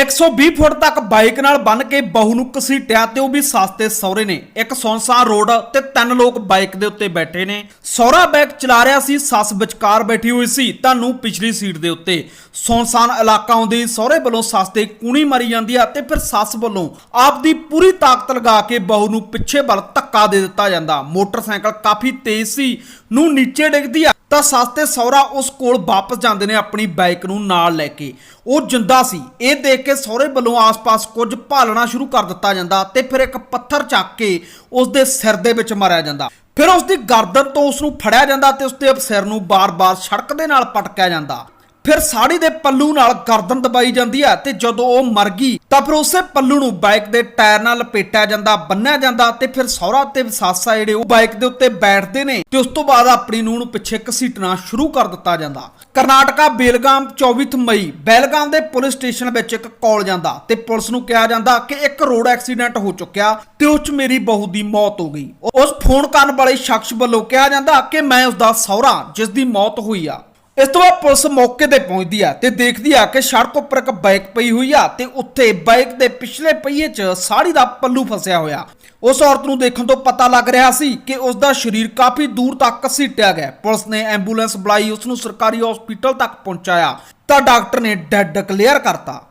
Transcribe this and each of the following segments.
120 ਫੁੱਟ ਤੱਕ ਬਾਈਕ ਨਾਲ ਬੰਨ ਕੇ ਬਹੂ ਨੂੰ ਘਸੀਟਿਆ ਤੇ ਉਹ ਵੀ ਸੱਸ ਸਸਤੇ ਸਹੁਰੇ ਨੇ। ਇੱਕ ਸੌਂਸਾਂ ਰੋਡ ਤੇ ਤਿੰਨ ਲੋਕ ਬਾਈਕ ਦੇ ਉੱਤੇ ਬੈਠੇ ਨੇ। ਸੌਰਾ ਬਾਈਕ ਚਲਾ ਰਿਹਾ ਸੀ, ਸੱਸ ਵਿਚਕਾਰ ਬੈਠੀ ਹੋਈ ਸੀ ਤੁਹਾਨੂੰ ਪਿਛਲੀ ਸੀਟ ਦੇ ਉੱਤੇ। ਸੌਂਸਾਨ ਇਲਾਕਾ ਆਉਂਦੀ ਸਹੁਰੇ ਵੱਲੋਂ ਸੱਸ ਤੇ ਕੂਣੀ ਮਾਰੀ ਜਾਂਦੀ ਆ ਤੇ ਫਿਰ ਸੱਸ ਵੱਲੋਂ ਆਪ ਦੀ ਪੂਰੀ ਤਾਕਤ ਲਗਾ ਕੇ ਬਹੂ ਨੂੰ ਪਿੱਛੇ ਵੱਲ ਧੱਕਾ ਦੇ ਦਿੱਤਾ ਜਾਂਦਾ। ਮੋਟਰਸਾਈਕਲ ਕਾਫੀ ਤੇਜ਼ ਸੀ, ਨੂੰ ਨੀਚੇ ਡਿੱਗਦੀ ਆ ਤਾਂ ਸੱਸ ਤੇ ਸਹੁਰਾ ਉਸ ਕੋਲ ਵਾਪਸ ਜਾਂਦੇ ਨੇ ਆਪਣੀ ਬਾਈਕ ਨੂੰ ਨਾਲ ਲੈ ਕੇ। ਉਹ ਜਿੰਦਾ ਸੀ। ਇਹ ਦੇਖ ਕੇ ਸਹੁਰੇ ਵੱਲੋਂ ਆਸ-ਪਾਸ ਕੁਝ ਭਾਲਣਾ ਸ਼ੁਰੂ ਕਰ ਦਿੱਤਾ ਜਾਂਦਾ ਤੇ ਫਿਰ ਇੱਕ ਪੱਥਰ ਚੱਕ ਕੇ ਉਸ ਦੇ ਸਿਰ ਦੇ ਵਿੱਚ ਮਾਰਿਆ ਜਾਂਦਾ। ਫਿਰ ਉਸ ਦੀ ਗਰਦਨ ਤੋਂ ਉਸ ਨੂੰ ਫੜਿਆ ਜਾਂਦਾ ਤੇ ਉਸ ਦੇ ਸਿਰ ਨੂੰ ਬਾਰ-ਬਾਰ ਸੜਕ ਦੇ ਨਾਲ ਪਟਕਿਆ ਜਾਂਦਾ। ਫਿਰ ਸਾੜੀ ਦੇ ਪੱਲੂ ਨਾਲ ਗਰਦਨ ਦਬਾਈ ਜਾਂਦੀ ਹੈ ਤੇ ਜਦੋਂ ਉਹ ਮਰ ਗਈ, ਤਾਂ ਫਿਰ ਉਸੇ ਪੱਲੂ ਨੂੰ ਬਾਈਕ ਦੇ ਟਾਇਰ ਨਾਲ ਲਪੇਟਿਆ ਜਾਂਦਾ, ਬੰਨਿਆ ਜਾਂਦਾ ਤੇ ਫਿਰ ਸਹੁਰਾ ਤੇ ਸਾਸਾ ਜਿਹੜੇ ਉਹ ਬਾਈਕ ਦੇ ਉੱਤੇ ਬੈਠਦੇ ਨੇ ਤੇ ਉਸ ਤੋਂ ਬਾਅਦ ਆਪਣੀ ਨੂੰਹ ਨੂੰ ਪਿੱਛੇ ਘਸੀਟਣਾ ਸ਼ੁਰੂ ਕਰ ਦਿੱਤਾ ਜਾਂਦਾ। ਕਰਨਾਟਕਾ ਬੇਲਗਾਮ 24 ਮਈ, ਬੇਲਗਾਮ ਦੇ ਪੁਲਿਸ ਸਟੇਸ਼ਨ ਵਿੱਚ ਇੱਕ ਕਾਲ ਜਾਂਦਾ ਤੇ ਪੁਲਿਸ ਨੂੰ ਕਿਹਾ ਜਾਂਦਾ ਕਿ ਇੱਕ ਰੋਡ ਐਕਸੀਡੈਂਟ ਹੋ ਚੁੱਕਿਆ ਤੇ ਉਸ 'ਚ ਮੇਰੀ ਬਹੂ ਦੀ ਮੌਤ ਹੋ ਗਈ। ਉਸ ਫੋਨ ਕਰਨ ਵਾਲੇ ਸ਼ਖਸ ਵੱਲੋਂ ਕਿਹਾ ਜਾਂਦਾ ਕਿ ਮੈਂ ਉਸ ਦਾ ਸਹੁਰਾ ਜਿਸ ਦੀ ਮੌਤ ਹੋਈ ਆ। ਇਸ ਤੋਂ ਬਾਅਦ ਪੁਲਿਸ ਮੌਕੇ ਤੇ ਪਹੁੰਚਦੀ ਆ ਤੇ ਦੇਖਦੀ ਆ ਕਿ ਸੜਕ ਉੱਪਰ ਇੱਕ ਬਾਈਕ ਪਈ ਹੋਈ ਆ ਤੇ ਉੱਥੇ ਬਾਈਕ ਦੇ ਪਿਛਲੇ ਪਹੀਏ 'ਚ ਸਾੜੀ ਦਾ ਪੱਲੂ ਫਸਿਆ ਹੋਇਆ। ਉਸ ਔਰਤ ਨੂੰ ਦੇਖਣ ਤੋਂ ਪਤਾ ਲੱਗ ਰਿਹਾ ਸੀ ਕਿ ਉਸ ਦਾ ਸਰੀਰ ਕਾਫੀ ਦੂਰ ਤੱਕ ਘਸੀਟਿਆ ਗਿਆ। ਪੁਲਿਸ ਨੇ ਐਂਬੂਲੈਂਸ ਬੁਲਾਈ, ਉਸ ਨੂੰ ਸਰਕਾਰੀ ਹਸਪੀਟਲ ਤੱਕ ਪਹੁੰਚਾਇਆ। ਤਾਂ ਡਾਕਟਰ ਨੇ ਡੈਡ ਡਿਕਲੇਅਰ ਕਰਤਾ।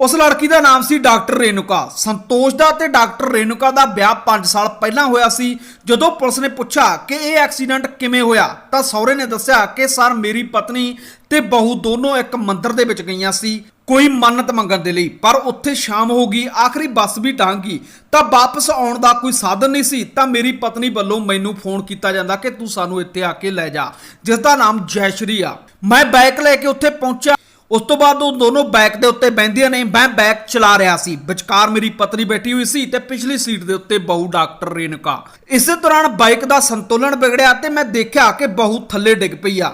ਉਸ ਲੜਕੀ ਦਾ ਨਾਮ ਸੀ ਡਾਕਟਰ ਰੇਨੂਕਾ ਸੰਤੋਸ਼ ਦਾ ਤੇ ਡਾਕਟਰ ਰੇਨੂਕਾ ਦਾ ਵਿਆਹ 5 ਸਾਲ ਪਹਿਲਾਂ ਹੋਇਆ ਸੀ। ਜਦੋਂ ਪੁਲਿਸ ਨੇ ਪੁੱਛਿਆ ਕਿ ਇਹ ਐਕਸੀਡੈਂਟ ਕਿਵੇਂ ਹੋਇਆ, ਤਾਂ ਸਹੁਰੇ ਨੇ ਦੱਸਿਆ ਕਿ ਸਰ, ਮੇਰੀ ਪਤਨੀ ਤੇ ਬਹੂ ਦੋਨੋਂ ਇੱਕ ਮੰਦਿਰ ਦੇ ਵਿੱਚ ਗਈਆਂ ਸੀ। ਕੋਈ ਮੰਨਤ ਮੰਗਣ ਦੇ ਲਈ, ਪਰ ਉੱਥੇ ਸ਼ਾਮ ਹੋ ਗਈ, ਆਖਰੀ ਬੱਸ ਵੀ ਲੰਘ ਗਈ। ਤਾਂ ਵਾਪਸ ਆਉਣ ਦਾ ਕੋਈ ਸਾਧਨ ਨਹੀਂ ਸੀ, ਤਾਂ ਮੇਰੀ ਪਤਨੀ ਵੱਲੋਂ ਮੈਨੂੰ ਫੋਨ ਕੀਤਾ ਜਾਂਦਾ ਕਿ ਤੂੰ ਸਾਨੂੰ ਇੱਥੇ ਆ ਕੇ ਲੈ ਜਾ ਜਿਸ ਦਾ ਨਾਮ ਜੈਸ਼ਰੀ ਆ ਮੈਂ ਬਾਈਕ ਲੈ ਕੇ ਉੱਥੇ ਪਹੁੰਚਿਆ। ਉਸ ਤੋਂ ਬਾਅਦ ਉਹ ਦੋਨੋਂ ਬੈਕ ਦੇ ਉੱਤੇ ਬੈੰਦੀਆਂ ਨੇ, ਮੈਂ ਬੈਕ ਚਲਾ ਰਿਹਾ ਸੀ। ਵਿਚਕਾਰ ਮੇਰੀ ਪਤਨੀ ਬੈਠੀ ਹੋਈ ਸੀ ਤੇ ਪਿਛਲੀ ਸੀਟ ਦੇ ਉੱਤੇ ਬਹੂ ਡਾਕਟਰ ਰੇਨਕਾ ਇਸੇ ਦੌਰਾਨ ਬਾਈਕ ਦਾ ਸੰਤੁਲਨ ਵਿਗੜਿਆ ਤੇ ਮੈਂ ਦੇਖਿਆ ਕਿ ਬਹੂ ਥੱਲੇ ਡਿੱਗ ਪਈ ਆ।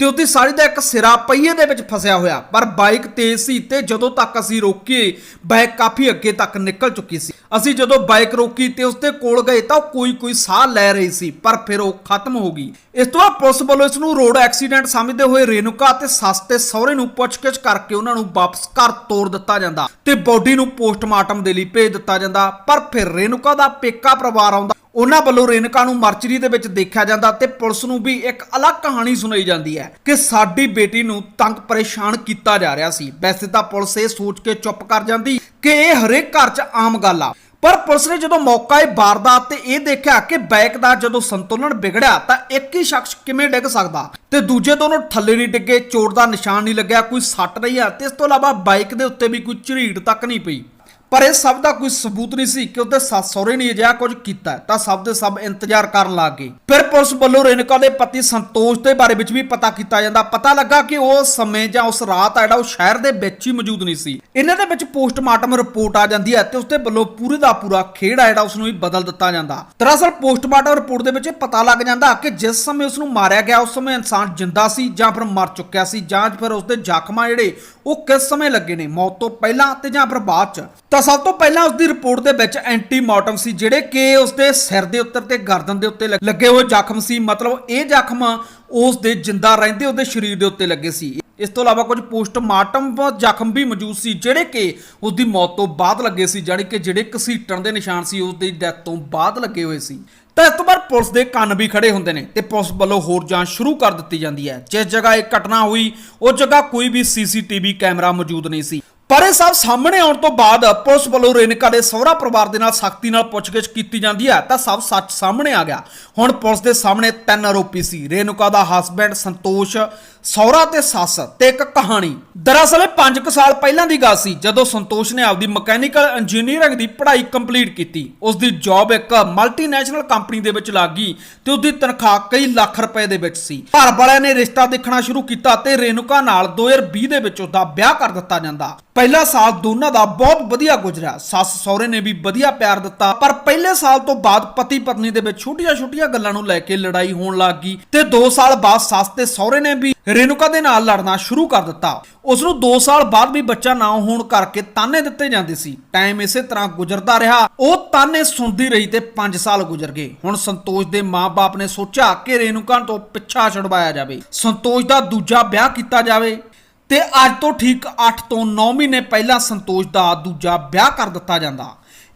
ਤੇ ਉਹਦੀ ਸਾੜੀ ਦਾ ਇੱਕ ਸਿਰਾ ਪਹੀਏ ਦੇ ਵਿੱਚ ਫਸਿਆ ਹੋਇਆ। ਪਰ ਬਾਈਕ ਤੇਜ਼ ਸੀ ਤੇ ਜਦੋਂ ਤੱਕ ਅਸੀਂ ਰੋਕੀਏ, ਬਾਈਕ ਕਾਫੀ ਅੱਗੇ ਤੱਕ ਨਿਕਲ ਚੁੱਕੀ ਸੀ। ਅਸੀਂ ਜਦੋਂ ਬਾਈਕ ਰੋਕੀ ਤੇ ਉਸਦੇ ਕੋਲ ਗਏ ਤਾਂ ਕੋਈ ਕੋਈ ਸਾਹ ਲੈ ਰਹੀ ਸੀ, ਪਰ ਫਿਰ ਉਹ ਖਤਮ ਹੋ ਗਈ। ਇਸ ਤੋਂ ਬਾਅਦ ਪੁਲਿਸ ਵੱਲੋਂ ਇਸ ਨੂੰ ਰੋਡ ਐਕਸੀਡੈਂਟ ਸਮਝਦੇ ਹੋਏ ਰੇਨੁਕਾ ਤੇ ਸੱਸ ਤੇ ਸਹੁਰੇ ਨੂੰ ਪੁੱਛਗਿੱਛ ਕਰਕੇ ਉਹਨਾਂ ਨੂੰ ਵਾਪਸ ਘਰ ਤੋਰ ਦਿੱਤਾ ਜਾਂਦਾ ਤੇ ਬੋਡੀ ਨੂੰ ਪੋਸਟਮਾਰਟਮ ਦੇ ਲਈ ਭੇਜ ਦਿੱਤਾ ਜਾਂਦਾ। ਪਰ ਫਿਰ ਰੇਨੁਕਾ ਦਾ ਪੇਕਾ ਪਰਿਵਾਰ ਆਉਂਦਾ ਉਹਨਾਂ ਵੱਲੋਂ ਰੇਨਕਾ ਨੂੰ ਮਰਚਰੀ ਦੇ ਵਿੱਚ ਦੇਖਿਆ ਜਾਂਦਾ ਤੇ ਪੁਲਿਸ ਨੂੰ ਵੀ ਇੱਕ ਅਲੱਗ ਕਹਾਣੀ ਸੁਣਾਈ ਜਾਂਦੀ ਹੈ ਕਿ ਸਾਡੀ ਬੇਟੀ ਨੂੰ ਤੰਗ ਪਰੇਸ਼ਾਨ ਕੀਤਾ ਜਾ ਰਿਹਾ ਸੀ। ਵੈਸੇ ਤਾਂ ਪੁਲਿਸ ਇਹ ਸੋਚ ਕੇ ਚੁੱਪ ਕਰ ਜਾਂਦੀ ਕਿ ਇਹ ਹਰੇਕ ਘਰ 'ਚ ਆਮ ਗੱਲ ਆ। ਪਰ ਪੁਲਿਸ ਨੇ ਜਦੋਂ ਮੌਕਾ ਇਹ ਵਾਰਦਾਤ ਤੇ ਇਹ ਦੇਖਿਆ ਕਿ ਬਾਈਕ ਦਾ ਜਦੋਂ ਸੰਤੁਲਨ ਵਿਗੜਿਆ ਤਾਂ ਇੱਕ ਹੀ ਸ਼ਖਸ ਕਿਵੇਂ ਡਿੱਗ ਸਕਦਾ? ਤੇ ਦੂਜੇ ਦੋਨੋਂ ਥੱਲੇ ਨਹੀਂ ਡਿੱਗੇ ਚੋਟ ਦਾ ਨਿਸ਼ਾਨ ਨਹੀਂ ਲੱਗਿਆ, ਕੋਈ ਸੱਟ ਨਹੀਂ ਆ, ਤੇ ਇਸ ਤੋਂ ਇਲਾਵਾ ਬਾਈਕ ਦੇ ਉੱਤੇ ਵੀ ਕੋਈ ਝਰੀੜ ਤੱਕ ਨਹੀਂ ਪਈ। ਪਰ ਇਹ ਸਭ ਦਾ ਕੋਈ ਸਬੂਤ ਨਹੀਂ ਸੀ ਕਿ ਉਹਦੇ ਸੱਸ ਸਹੁਰੇ ਨੇ ਅਜਿਹਾ ਕੁਝ ਕੀਤਾ। ਤਾਂ ਸਭ ਦੇ ਸਭ ਇੰਤਜ਼ਾਰ ਕਰਨ ਲੱਗ ਗਏ। ਫਿਰ ਪੁਲਿਸ ਵੱਲੋਂ ਰੇਨਕਾ ਦੇ ਪਤੀ ਸੰਤੋਸ਼ ਦੇ ਬਾਰੇ ਵਿੱਚ ਵੀ ਪਤਾ ਕੀਤਾ ਜਾਂਦਾ। ਪਤਾ ਲੱਗਾ ਕਿ ਉਹ ਸਮੇਂ ਜਾਂ ਉਸ ਰਾਤ ਆ ਜਿਹੜਾ ਉਹ ਸ਼ਹਿਰ ਦੇ ਵਿੱਚ ਹੀ ਮੌਜੂਦ ਨਹੀਂ ਸੀ। ਇਹਨਾਂ ਦੇ ਵਿੱਚ ਪੋਸਟਮਾਰਟਮ ਰਿਪੋਰਟ ਆ ਜਾਂਦੀ ਹੈ ਤੇ ਉਸ ਦੇ ਵੱਲੋਂ ਪੂਰੇ ਦਾ ਪੂਰਾ ਖੇੜਾ ਜਿਹੜਾ ਉਸ ਨੂੰ ਵੀ ਬਦਲ ਦਿੱਤਾ ਜਾਂਦਾ। ਦਰਅਸਲ ਪੋਸਟਮਾਰਟਮ ਰਿਪੋਰਟ ਦੇ ਵਿੱਚ ਪਤਾ ਲੱਗ ਜਾਂਦਾ ਕਿ ਜਿਸ ਸਮੇਂ ਉਸ ਨੂੰ ਮਾਰਿਆ ਗਿਆ, ਉਸ ਸਮੇਂ ਇਨਸਾਨ ਜਿੰਦਾ ਸੀ ਜਾਂ ਫਿਰ ਮਰ ਚੁੱਕਿਆ ਸੀ ਜਾਂ ਫਿਰ ਉਸ ਦੇ ਜ਼ਖਮ ਜਿਹੜੇ ਉਹ ਕਿਸ ਸਮੇਂ ਲੱਗੇ ਨੇ, ਮੌਤ ਤੋਂ ਪਹਿਲਾਂ ਤੇ ਜਾਂ ਫਿਰ ਬਾਅਦ ਚ। ਤਾਂ ਸਭ ਤੋਂ ਪਹਿਲਾਂ ਉਸ ਦੀ ਰਿਪੋਰਟ ਦੇ ਵਿੱਚ ਐਂਟੀਮਾਰਟਮ ਸੀ, ਜਿਹੜੇ ਕਿ ਉਸ ਦੇ ਸਿਰ ਦੇ ਉੱਤੇ ਤੇ ਗਰਦਨ ਦੇ ਉੱਤੇ ਲੱਗੇ ਹੋਏ ਜ਼ਖਮ ਸੀ। ਮਤਲਬ ਇਹ ਜ਼ਖਮ ਉਸ ਦੇ ਜਿੰਦਾ ਰਹਿੰਦੇ, ਉਹਦੇ ਸਰੀਰ ਦੇ ਉੱਤੇ ਲੱਗੇ ਸੀ। ਇਸ ਤੋਂ ਇਲਾਵਾ ਕੁਝ ਪੋਸਟਮਾਰਟਮ ਜ਼ਖਮ ਵੀ ਮੌਜੂਦ ਸੀ, ਜਿਹੜੇ ਕਿ ਉਸ ਦੀ ਮੌਤ ਤੋਂ ਬਾਅਦ ਲੱਗੇ ਸੀ, ਜਾਣੀ ਕਿ ਜਿਹੜੇ ਘਸੀਟਣ ਦੇ ਨਿਸ਼ਾਨ ਸੀ ਉਸ ਦੀ ਡੈਥ ਤੋਂ ਬਾਅਦ ਲੱਗੇ ਹੋਏ ਸੀ। ਤਾਂ ਇਸ ਤੋਂ ਬਾਅਦ ਪੁਲਿਸ ਦੇ ਕੰਨ ਵੀ ਖੜੇ ਹੁੰਦੇ ਨੇ ਤੇ ਪੁਲਿਸ ਵੱਲੋਂ ਹੋਰ ਜਾਂਚ ਸ਼ੁਰੂ ਕਰ ਦਿੱਤੀ ਜਾਂਦੀ ਹੈ। ਜਿਸ ਜਗ੍ਹਾ ਇਹ ਘਟਨਾ ਹੋਈ ਉਹ ਜਗ੍ਹਾ ਕੋਈ ਵੀ ਸੀਸੀਟੀਵੀ ਕੈਮਰਾ ਮੌਜੂਦ ਨਹੀਂ ਸੀ। ਪਰ ਇਹ ਸਭ ਸਾਹਮਣੇ ਆਉਣ ਤੋਂ ਬਾਅਦ ਪੁਲਿਸ ਵੱਲੋਂ ਰੇਨਕਾ ਦੇ ਸਹੁਰਾ ਪਰਿਵਾਰ ਦੇ ਨਾਲ ਸਖਤੀ ਨਾਲ ਪੁੱਛਗਿੱਛ ਕੀਤੀ ਜਾਂਦੀ ਹੈ, ਤਾਂ ਸਭ ਸੱਚ ਸਾਹਮਣੇ ਆ ਗਿਆ। ਹੁਣ ਪੁਲਿਸ ਦੇ ਸਾਹਮਣੇ ਤਿੰਨ ਆਰੋਪੀ ਸੀ। ਰੇਨੁਕਾ ਦਾ ਹਸਬੈਂਡ ਸੰਤੋਸ਼ ਸਹੁਰਾ ਤੇ ਸੱਸ ਤੇ ਇੱਕ ਕਹਾਣੀ। ਦਰਅਸਲ ਇਹ 5 ਸਾਲ ਪਹਿਲਾਂ ਦੀ ਗੱਲ ਸੀ, ਜਦੋਂ ਸੰਤੋਸ਼ ਨੇ ਆਪਦੀ ਮਕੈਨੀਕਲ ਇੰਜੀਨੀਅਰਿੰਗ ਦੀ ਪੜ੍ਹਾਈ ਕੰਪਲੀਟ ਕੀਤੀ। ਉਸ ਦੀ ਜੌਬ ਇੱਕ ਮਲਟੀਨੈਸ਼ਨਲ ਕੰਪਨੀ ਦੇ ਵਿੱਚ ਲੱਗ ਗਈ ਤੇ ਉਸ ਦੀ ਤਨਖਾਹ ਕਈ ਲੱਖ ਰੁਪਏ ਦੇ ਵਿੱਚ ਸੀ। ਘਰ ਵਾਲਿਆਂ ਨੇ ਰਿਸ਼ਤਾ ਦੇਖਣਾ ਸ਼ੁਰੂ ਕੀਤਾ ਤੇ ਰੇਨੁਕਾ ਨਾਲ 2020 ਦੇ ਵਿੱਚ ਉਹਦਾ ਵਿਆਹ ਕਰ ਦਿੱਤਾ ਜਾਂਦਾ। ਪਹਿਲਾ ਸਾਲ ਦੋਨਾਂ ਦਾ ਬਹੁਤ ਵਧੀਆ ਗੁਜ਼ਰਿਆ। ਸੱਸ ਸਹੁਰੇ ਨੇ ਵੀ ਵਧੀਆ ਪਿਆਰ ਦਿੱਤਾ, ਪਰ ਪਹਿਲੇ ਸਾਲ ਤੋਂ ਬਾਅਦ ਪਤੀ ਪਤਨੀ ਦੇ ਵਿੱਚ ਛੋਟੀਆਂ-ਛੋਟੀਆਂ ਗੱਲਾਂ ਨੂੰ ਲੈ ਕੇ ਲੜਾਈ ਹੋਣ ਲੱਗ ਗਈ ਤੇ 2 ਸਾਲ ਬਾਅਦ ਸੱਸ ਤੇ ਸਹੁਰੇ ਨੇ ਵੀ ਰੇਨੁਕਾ ਦੇ ਨਾਲ ਲੜਨਾ ਸ਼ੁਰੂ ਕਰ ਦਿੱਤਾ। ਉਸ ਨੂੰ 2 ਸਾਲ ਬਾਅਦ ਵੀ ਬੱਚਾ ਨਾ ਹੋਣ ਕਰਕੇ ਤਾਨੇ ਦਿੱਤੇ ਜਾਂਦੇ ਸੀ। ਟਾਈਮ ਇਸੇ ਤਰ੍ਹਾਂ ਗੁਜ਼ਰਦਾ ਰਿਹਾ। ਉਹ ਤਾਨੇ ਸੁਣਦੀ ਰਹੀ ਤੇ 5 ਸਾਲ ਗੁਜ਼ਰ ਗਏ। ਹੁਣ ਸੰਤੋਸ਼ ਦੇ ਮਾਪੇ ਨੇ ਸੋਚਿਆ ਕਿ ਰੇਨੁਕਾ ਤੋਂ ਪਿੱਛਾ ਛੁਡਵਾਇਆ ਜਾਵੇ। ਸੰਤੋਸ਼ ਦਾ ਦੂਜਾ ਵਿਆਹ ਕੀਤਾ ਜਾਵੇ। ਤੇ ਅੱਜ ਤੋਂ ਠੀਕ 8 ਤੋਂ 9 ਮਹੀਨੇ ਪਹਿਲਾਂ ਸੰਤੋਸ਼ ਦਾ ਦੂਜਾ ਵਿਆਹ ਕਰ ਦਿੱਤਾ ਜਾਂਦਾ।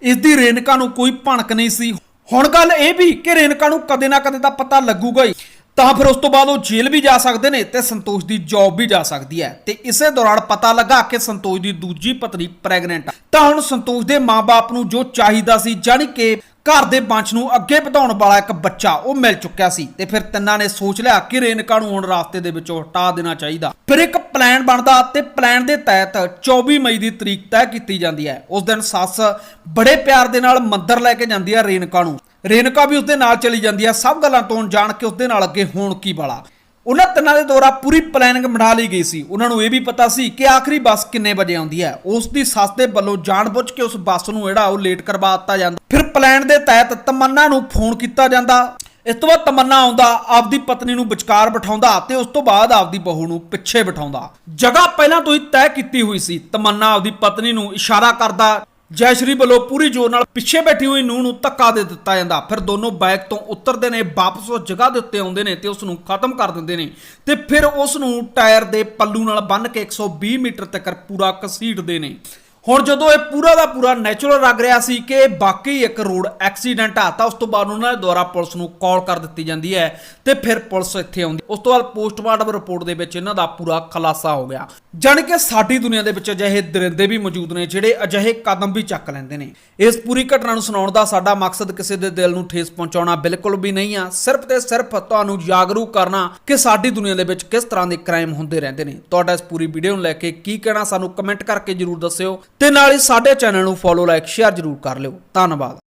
ਇਸ ਦੀ ਰੇਨਕਾ ਨੂੰ ਕੋਈ ਭਣਕ ਨਹੀਂ ਸੀ। ਹੁਣ ਗੱਲ ਇਹ ਵੀ ਕਿ ਰੇਨਕਾ ਨੂੰ ਕਦੇ ਨਾ ਕਦੇ ਤਾਂ ਪਤਾ ਲੱਗੂਗਾ ਹੀ। ਤਾਂ ਫਿਰ ਉਸ ਤੋਂ ਬਾਅਦ ਉਹ ਜੇਲ੍ਹ ਵੀ ਜਾ ਸਕਦੇ ਨੇ ਤੇ ਸੰਤੋਸ਼ ਦੀ ਜੌਬ ਵੀ ਜਾ ਸਕਦੀ ਹੈ। ਤੇ ਇਸੇ ਦੌਰਾਨ ਪਤਾ ਲੱਗਾ ਕਿ ਸੰਤੋਸ਼ ਦੀ ਦੂਜੀ ਪਤਨੀ ਪ੍ਰੈਗਨੈਂਟ ਤਾਂ ਹੁਣ ਸੰਤੋਸ਼ ਦੇ ਮਾਪੇ ਨੂੰ ਜੋ ਚਾਹੀਦਾ ਸੀ ਜਾਨੀ ਕਿ ਘਰ ਦੇ ਵੰਸ਼ ਨੂੰ ਅੱਗੇ ਵਧਾਉਣ ਵਾਲਾ ਇੱਕ ਬੱਚਾ, ਉਹ ਮਿਲ ਚੁੱਕਿਆ ਸੀ। ਤੇ ਫਿਰ ਤਿੰਨਾਂ ਨੇ ਸੋਚ ਲਿਆ ਕਿ ਰੇਨਕਾ ਨੂੰ ਹੁਣ ਰਾਸਤੇ ਦੇ ਵਿੱਚੋਂ ਹਟਾ ਦੇਣਾ ਚਾਹੀਦਾ। ਫਿਰ ਇੱਕ ਪਲਾਨ ਬਣਦਾ ਤੇ ਪਲਾਨ ਦੇ ਤਹਿਤ 24 ਮਈ ਦੀ ਤਰੀਕ ਤੈਅ ਕੀਤੀ ਜਾਂਦੀ ਹੈ। ਉਸ ਦਿਨ ਸੱਸ ਬੜੇ ਪਿਆਰ ਦੇ ਨਾਲ ਮੰਦਰ ਲੈ ਕੇ ਜਾਂਦੀ ਹੈ ਰੇਨਕਾ ਨੂੰ। ਰੇਨਕਾ ਵੀ ਉਸਦੇ ਨਾਲ ਚਲੀ ਜਾਂਦੀ ਹੈ ਸਭ ਗੱਲਾਂ ਤੋਂ ਜਾਣ ਕੇ ਉਸਦੇ ਨਾਲ ਅੱਗੇ ਹੋਣ ਕੀ ਵਾਲਾ। ਉਹਨਾਂ ਤਿੰਨਾਂ ਦੇ ਦੁਆਰਾ ਪੂਰੀ ਪਲੈਨਿੰਗ ਬਣਾ ਲਈ ਗਈ ਸੀ। ਉਹਨਾਂ ਨੂੰ ਇਹ ਵੀ ਪਤਾ ਸੀ ਕਿ ਆਖਰੀ ਬੱਸ ਕਿੰਨੇ ਵਜੇ ਆਉਂਦੀ ਹੈ। ਉਸ ਦੀ ਸੱਸ ਦੇ ਵੱਲੋਂ ਜਾਣਬੁੱਝ ਕੇ ਉਸ ਬੱਸ ਨੂੰ ਜਿਹੜਾ ਉਹ ਲੇਟ ਕਰਵਾ ਦਿੱਤਾ ਜਾਂਦਾ। ਫਿਰ ਪਲਾਨ ਦੇ ਤਹਿਤ ਤਮੰਨਾ ਨੂੰ ਫੋਨ ਕੀਤਾ ਜਾਂਦਾ। ਇਸ ਤੋਂ ਬਾਅਦ ਤਮੰਨਾ ਆਉਂਦਾ, ਆਪਦੀ ਪਤਨੀ ਨੂੰ ਵਿਚਕਾਰ ਬਿਠਾਉਂਦਾ ਤੇ ਉਸ ਤੋਂ ਬਾਅਦ ਆਪਦੀ ਬਹੂ ਨੂੰ ਪਿੱਛੇ ਬਿਠਾਉਂਦਾ। ਜਗ੍ਹਾ ਪਹਿਲਾਂ ਤੋਂ ਹੀ ਤੈਅ ਕੀਤੀ ਹੋਈ ਸੀ। ਤਮੰਨਾ ਆਪਦੀ ਪਤਨੀ ਨੂੰ ਇਸ਼ਾਰਾ ਕਰਦਾ ਜੈਸ਼ਰੀ ਵੱਲੋਂ ਪੂਰੀ ਜੋਰ ਨਾਲ ਪਿੱਛੇ ਬੈਠੀ ਹੋਈ ਨੂੰਹ ਨੂੰ ਧੱਕਾ ਦੇ ਦਿੱਤਾ ਜਾਂਦਾ। ਫਿਰ ਦੋਨੋਂ ਬਾਈਕ ਤੋਂ ਉਤਰਦੇ ਨੇ, ਵਾਪਸ ਉਹ ਜਗ੍ਹਾ ਦੇ ਉੱਤੇ ਆਉਂਦੇ ਨੇ ਤੇ ਉਸ ਨੂੰ ਖਤਮ ਕਰ ਦਿੰਦੇ ਨੇ। ਤੇ ਫਿਰ ਉਸ ਨੂੰ ਟਾਇਰ ਦੇ ਪੱਲੂ ਨਾਲ ਬੰਨ੍ਹ ਕੇ 120 ਮੀਟਰ ਤੱਕ ਪੂਰਾ ਘਸੀਟਦੇ ਨੇ। ਹੁਣ ਜਦੋਂ ਇਹ ਪੂਰਾ ਦਾ ਪੂਰਾ ਨੈਚੁਰਲ ਲੱਗ ਰਿਹਾ ਸੀ ਕਿ ਬਾਕੀ ਇੱਕ ਰੋਡ ਐਕਸੀਡੈਂਟ ਆ, ਤਾਂ ਉਸ ਤੋਂ ਬਾਅਦ ਉਹਨਾਂ ਦੇ ਦੁਆਰਾ ਪੁਲਿਸ ਨੂੰ ਕਾਲ ਕਰ ਦਿੱਤੀ ਜਾਂਦੀ ਹੈ ਤੇ ਫਿਰ ਪੁਲਿਸ ਇੱਥੇ ਆਉਂਦੀ ਉਸ ਤੋਂ ਬਾਅਦ ਪੋਸਟਮਾਰਟਮ ਰਿਪੋਰਟ ਦੇ ਵਿੱਚ ਇਹਨਾਂ ਦਾ ਪੂਰਾ ਖੁਲਾਸਾ ਹੋ ਗਿਆ। ਜਾਣੀ ਕਿ ਸਾਡੀ ਦੁਨੀਆ ਦੇ ਵਿੱਚ ਅਜਿਹੇ ਦਰਿੰਦੇ ਵੀ ਮੌਜੂਦ ਨੇ, ਜਿਹੜੇ ਅਜਿਹੇ ਕਦਮ ਵੀ ਚੱਕ ਲੈਂਦੇ ਨੇ। ਇਸ ਪੂਰੀ ਘਟਨਾ ਨੂੰ ਸੁਣਾਉਣ ਦਾ ਸਾਡਾ ਮਕਸਦ ਕਿਸੇ ਦੇ ਦਿਲ ਨੂੰ ਠੇਸ ਪਹੁੰਚਾਉਣਾ ਬਿਲਕੁਲ ਵੀ ਨਹੀਂ ਆ। ਸਿਰਫ ਤੇ ਸਿਰਫ ਤੁਹਾਨੂੰ ਜਾਗਰੂਕ ਕਰਨਾ ਕਿ ਸਾਡੀ ਦੁਨੀਆ ਦੇ ਵਿੱਚ ਕਿਸ ਤਰ੍ਹਾਂ ਦੇ ਕ੍ਰਾਈਮ ਹੁੰਦੇ ਰਹਿੰਦੇ ਨੇ। ਤੁਹਾਡਾ ਇਸ ਪੂਰੀ ਵੀਡੀਓ ਨੂੰ ਲੈ ਕੇ ਕੀ ਕਹਿਣਾ ਸਾਨੂੰ ਕਮੈਂਟ ਕਰਕੇ ਜਰੂਰ ਦੱਸਿਓ। ਤੇ ਨਾਲ ਹੀ ਸਾਡੇ ਚੈਨਲ ਨੂੰ ਫੋਲੋ ਲਾਈਕ ਸ਼ੇਅਰ ਜਰੂਰ ਕਰ ਲਿਓ। ਧੰਨਵਾਦ।